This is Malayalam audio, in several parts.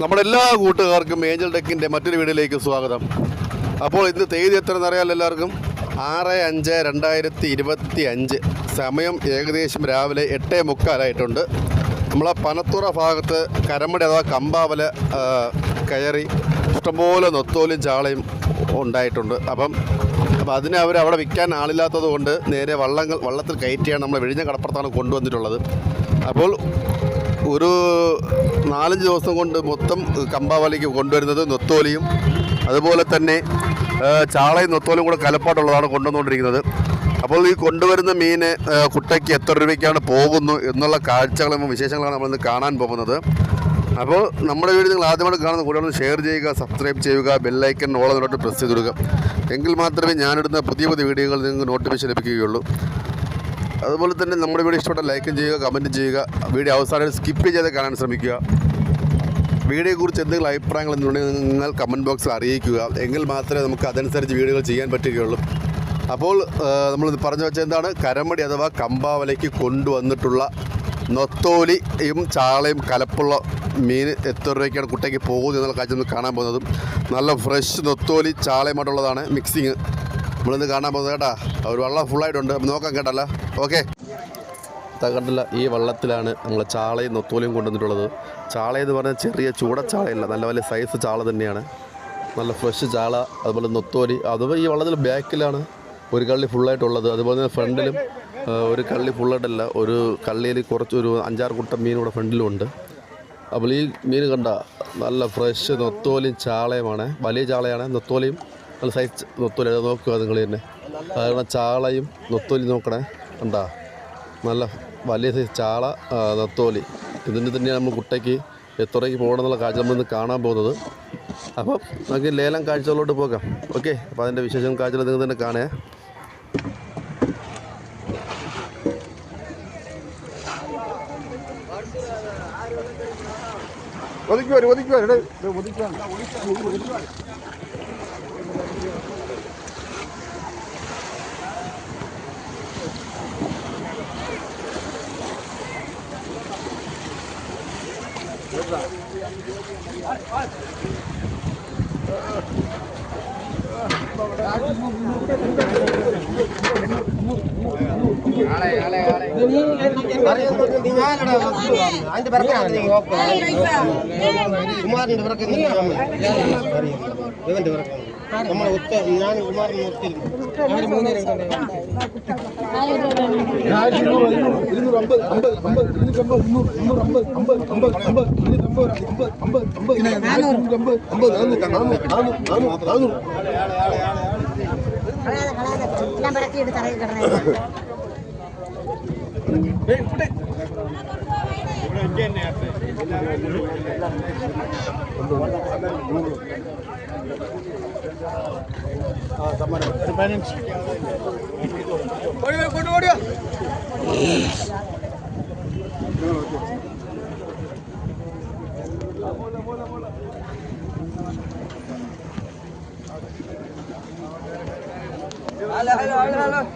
നമ്മുടെ എല്ലാ കൂട്ടുകാർക്കും ഏഞ്ചൽ ടെക്കിന്റെ മറ്റൊരു വീഡിയോയിലേക്ക് സ്വാഗതം. അപ്പോൾ ഇന്ന് തീയതി എത്ര എന്നറിയാമല്ലോ എല്ലാവർക്കും? ആറ് അഞ്ച് രണ്ടായിരത്തി ഇരുപത്തി അഞ്ച്. സമയം ഏകദേശം രാവിലെ എട്ടേ മുക്കാലായിട്ടുണ്ട്. നമ്മളെ പനത്തുറ ഭാഗത്ത് കരമടി അഥവാ കമ്പാവല കയറി ഇഷ്ടംപോലെ നൊത്തോലും ചാളയും ഉണ്ടായിട്ടുണ്ട്. അപ്പം അപ്പം അതിനെ അവർ അവിടെ വിൽക്കാൻ ആളില്ലാത്തത് കൊണ്ട് നേരെ വള്ളങ്ങൾ വള്ളത്തിൽ കയറ്റിയാണ് നമ്മൾ വിഴിഞ്ഞ കടപ്പുറത്താണ് കൊണ്ടുവന്നിട്ടുള്ളത്. അപ്പോൾ ഒരു നാലഞ്ച് ദിവസം കൊണ്ട് മൊത്തം കമ്പാവലിക്ക് കൊണ്ടുവരുന്നത് നൊത്തോലിയും അതുപോലെ തന്നെ ചാളയും നൊത്തോലും കൂടെ കലപ്പാട്ടുള്ളതാണ് കൊണ്ടുവന്നുകൊണ്ടിരിക്കുന്നത്. അപ്പോൾ ഈ കൊണ്ടുവരുന്ന മീൻ കുട്ടയ്ക്ക് എത്ര രൂപയ്ക്കാണ് പോകുന്നു എന്നുള്ള കാഴ്ചകളും വിശേഷങ്ങളാണ് നമ്മളിന്ന് കാണാൻ പോകുന്നത്. അപ്പോൾ നമ്മുടെ വീട് നിങ്ങൾ ആദ്യമായിട്ട് കാണുന്ന കൂടെ ഷെയർ ചെയ്യുക സബ്സ്ക്രൈബ് ചെയ്യുക ബെല്ലൈക്കൻ നോട്ട് പ്രസ് ചെയ്തിടുക. എങ്കിൽ മാത്രമേ ഞാനിടുന്ന പുതിയ പുതിയ വീഡിയോകൾ നിങ്ങൾക്ക് നോട്ടിഫിക്കേഷൻ ലഭിക്കുകയുള്ളൂ. അതുപോലെ തന്നെ നമ്മുടെ വീഡിയോ ഇഷ്ടപ്പെട്ട ലൈക്കും ചെയ്യുക കമന്റും ചെയ്യുക. വീഡിയോ അവസാനം സ്കിപ്പ് ചെയ്ത് കാണാൻ ശ്രമിക്കുക. വീഡിയോയെക്കുറിച്ച് എന്തെങ്കിലും അഭിപ്രായങ്ങൾ എന്നുണ്ടെങ്കിൽ നിങ്ങൾ കമന്റ് ബോക്സിൽ അറിയിക്കുക. എങ്കിൽ മാത്രമേ നമുക്ക് അതനുസരിച്ച് വീഡിയോകൾ ചെയ്യാൻ പറ്റുകയുള്ളൂ. അപ്പോൾ നമ്മൾ പറഞ്ഞു വെച്ചാൽ എന്താണ്? കരമടി അഥവാ കമ്പാവലയ്ക്ക് കൊണ്ടുവന്നിട്ടുള്ള നൊത്തോലിയും ചാളയും കലപ്പുള്ള മീൻ എത്ര രൂപയ്ക്കാണ് കുട്ടയ്ക്ക് പോകുന്നത് എന്നുള്ള കാഴ്ച കാണാൻ പോകുന്നതും നല്ല ഫ്രഷ് നൊത്തോലി ചാളയുമായിട്ടുള്ളതാണ് മിക്സിങ് നമ്മളിന്ന് കാണാൻ പോകുന്നത് കേട്ടാ ഒരു വെള്ളം ഫുള്ളായിട്ടുണ്ട് നോക്കാം കേട്ടല്ലോ. ഓക്കെ കണ്ടില്ല ഈ വള്ളത്തിലാണ് നമ്മൾ ചാളയും നൊത്തോലിയും കൊണ്ടുവന്നിട്ടുള്ളത്. ചാള എന്ന് പറഞ്ഞാൽ ചെറിയ ചൂടച്ചാളയല്ല നല്ല വലിയ സൈസ് ചാള തന്നെയാണ്. നല്ല ഫ്രഷ് ചാള അതുപോലെ നൊത്തോലി അതുപോലെ ഈ വള്ളത്തിൽ ബാക്കിലാണ് ഒരു കള്ളി ഫുള്ളായിട്ടുള്ളത് അതുപോലെ തന്നെ ഫ്രണ്ടിലും ഒരു കള്ളി ഫുള്ളായിട്ടല്ല ഒരു കള്ളിയിൽ കുറച്ച് ഒരു അഞ്ചാറ് കുട്ടം മീൻ ഇവിടെ ഫ്രണ്ടിലും ഉണ്ട്. അപ്പോൾ ഈ മീൻ കണ്ട നല്ല ഫ്രഷ് നൊത്തോലിയും ചാളയുമാണ് വലിയ ചാളയാണ് നൊത്തോലിയും നല്ല സൈസ് നൊത്തൂല. നോക്കുക നിങ്ങൾ തന്നെ. കാരണം ചാളയും നൊത്തോലി നോക്കണേ. ഉണ്ടാ നല്ല വലിയ സൈസ് ചാള നൊത്തോലി. ഇതിന്റെ തന്നെയാണ് നമ്മൾ കുട്ടയ്ക്ക് എത്രയ്ക്ക് പോകണം എന്നുള്ള കാഴ്ച നമ്മൾ ഇന്ന് കാണാൻ പോകുന്നത്. അപ്പം നമുക്ക് ലേലം കാഴ്ചകളിലോട്ട് പോകാം. ഓക്കെ? അപ്പോൾ അതിന്റെ വിശേഷം കാഴ്ചകൾ നിങ്ങൾ തന്നെ കാണേ ഒതുക്കി വരും ഒതുക്കി വരും. എടേ, ஐந்து பேருக்கு சுமார் ரெண்டு பேருக்கு இவன் பேருக்கு നമ്മളെ ഒത്ത ഞാൻ കുമാരൻ ഞാൻ പറക്കി എടുത്ത് തറയിൽ കിടന്നേ Hello, hello, hello.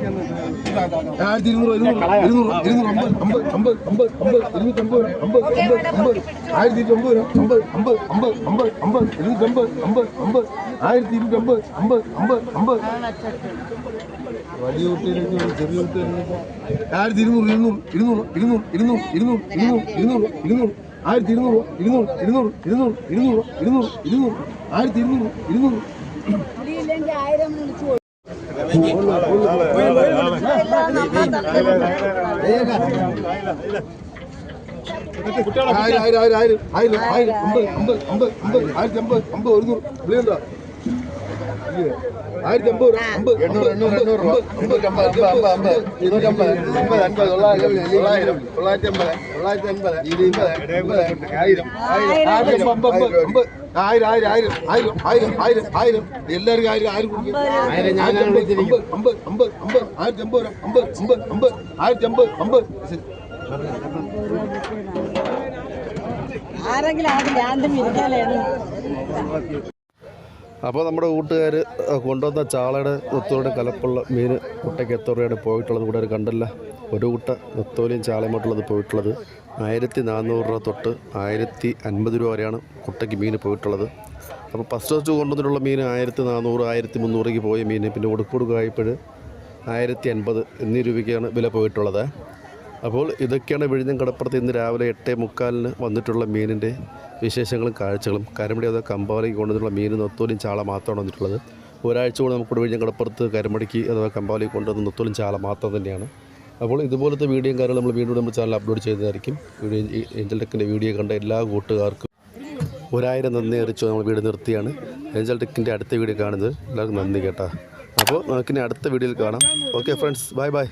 ആയിരത്തി ഇരുന്നൂറ് ഇരുന്നൂറ് ഇരുന്നൂറ് ഇരുന്നൂറ് അമ്പത് അമ്പത് അമ്പത് അമ്പത് അമ്പത് ഇരുന്നൂറ്റമ്പത് അമ്പത് അമ്പത് അമ്പത് ആയിരത്തി ഇരുന്നൂറ്റമ്പത് അമ്പത് അമ്പത് അമ്പത് അമ്പത് അമ്പത് ഇരുന്നൂറ്റമ്പത് അമ്പത് അമ്പത് ആയിരത്തി ഇരുന്നൂറ്റമ്പത് അമ്പത് അമ്പത് അമ്പത് വലിയ കുട്ടിയിലേക്ക് ഒരു ചെറിയ കുട്ടിയിലേക്ക് ആയിരത്തി ഇരുന്നൂറ് ഇരുന്നൂറ് ഇരുന്നൂറ് ഇരുന്നൂറ് ഇരുന്നൂറ് ഇരുന്നൂറ് ഇരുന്നൂറ് ഇരുന്നൂറ് ഇരുന്നൂറ് ആയിരത്തി ഇരുന്നൂറ് ഇരുന്നൂറ് ഇരുന്നൂറ് ഇരുന്നൂറ് ഇരുന്നൂറ് ഇരുന്നൂറ് ഇരുന്നൂറ് ആയിരത്തി ഇരുന്നൂറ് ഇരുന്നൂറ് ആയിരം ആയിരം ആയിരം ആയിരം ആയിരം അമ്പത് അമ്പത് അമ്പത് അമ്പത് ആയിരത്തി അമ്പത് അമ്പത് ഒരുന്നൂറ് വിളിയുണ്ടോ? ஆயிரத்தி ஐம்பது ஐம்பது எண்ணூறு எண்ணூறு எண்ணூறு எண்ணூற்றி ஐம்பது ஐம்பது ஐம்பது இருநூற்றி ஐம்பது ஐம்பது ஐம்பது தொள்ளாயிரம் தொள்ளாயிரம் தொள்ளாயிரத்தி ஐம்பது தொள்ளாயிரத்தி ஐம்பது இது ஐம்பது ஆயிரம் ஆயிரம் ஐம்பது ஐம்பது ആയിരം ആയിരം ആയിരം ആയിരം ആയിരം ആയിരം ആയിരം എല്ലാവർക്കും ആയിരം ആയിരം കൊടുക്കും ആയിരത്തി അമ്പത് അമ്പത് അമ്പത് അമ്പത് ആയിരത്തി അമ്പത് അമ്പത് അമ്പത് അമ്പത് ആയിരത്തി അമ്പത് അമ്പത് ആരെങ്കിലും ആദ്യം ആദ്യം ഇരിക്കാനായിരുന്നു അപ്പോൾ നമ്മുടെ കൂട്ടുകാർ കൊണ്ടുവന്ന ചാളയുടെ നൊത്തോലിയുടെ കലപ്പുള്ള മീൻ കുട്ടയ്ക്ക് എത്ര രൂപയാണ് പോയിട്ടുള്ളത് കൂടെ കണ്ടല്ല. ഒരു കുട്ട നെത്തോലിയും ചാളയുമായിട്ടുള്ളത് പോയിട്ടുള്ളത് ആയിരത്തി നാനൂറ് രൂപ തൊട്ട് ആയിരത്തി അൻപത് രൂപ വരെയാണ് കുട്ടയ്ക്ക് മീൻ പോയിട്ടുള്ളത്. അപ്പോൾ ഫസ്റ്റ് ഫസ്റ്റ് കൊണ്ടുവന്നിട്ടുള്ള മീൻ ആയിരത്തി നാനൂറ് ആയിരത്തി മുന്നൂറേക്ക് പോയ മീൻ. പിന്നെ കൊടുക്കൊടുക്കായപ്പോൾ ആയിരത്തി അൻപത് എന്നീ രൂപയ്ക്കാണ് വില പോയിട്ടുള്ളത്. അപ്പോൾ ഇതൊക്കെയാണ് വിഴിഞ്ഞം കടപ്പുറത്ത് ഇന്ന് രാവിലെ എട്ടേ മുക്കാലിന് വന്നിട്ടുള്ള മീനിന്റെ വിശേഷങ്ങളും കാഴ്ചകളും. കരമടി അതോ കമ്പാവലിക്ക് കൊണ്ടുവന്നിട്ടുള്ള മീൻ നൊത്തോലും ചാള മാത്രമാണ് വന്നിട്ടുള്ളത്. ഒരാഴ്ച കൂടെ നമുക്ക് വിഴിഞ്ഞം കടപ്പുറത്ത് കരമടിക്ക് അഥവാ കമ്പാവലിക്ക് കൊണ്ടുവന്ന നൊത്തോലും ചാള മാത്രം തന്നെയാണ്. അപ്പോൾ ഇതുപോലത്തെ വീഡിയോയും കാര്യങ്ങൾ നമ്മൾ വീണ്ടും നമ്മുടെ ചാനൽ അപ്ലോഡ് ചെയ്തതായിരിക്കും. വീഡിയോ ഏഞ്ചൽ ടെക്കിന്റെ വീഡിയോ കണ്ട എല്ലാ കൂട്ടുകാർക്കും ഒരായിരം നന്ദി അറിയിച്ചു നമ്മൾ വീട് നിർത്തിയാണ്. ഏഞ്ചൽ ടെക്കിന്റെ അടുത്ത വീഡിയോ കാണുന്നത്. എല്ലാവർക്കും നന്ദി കേട്ടോ. അപ്പോൾ നമുക്കിനി അടുത്ത വീഡിയോയിൽ കാണാം. Okay friends bye bye.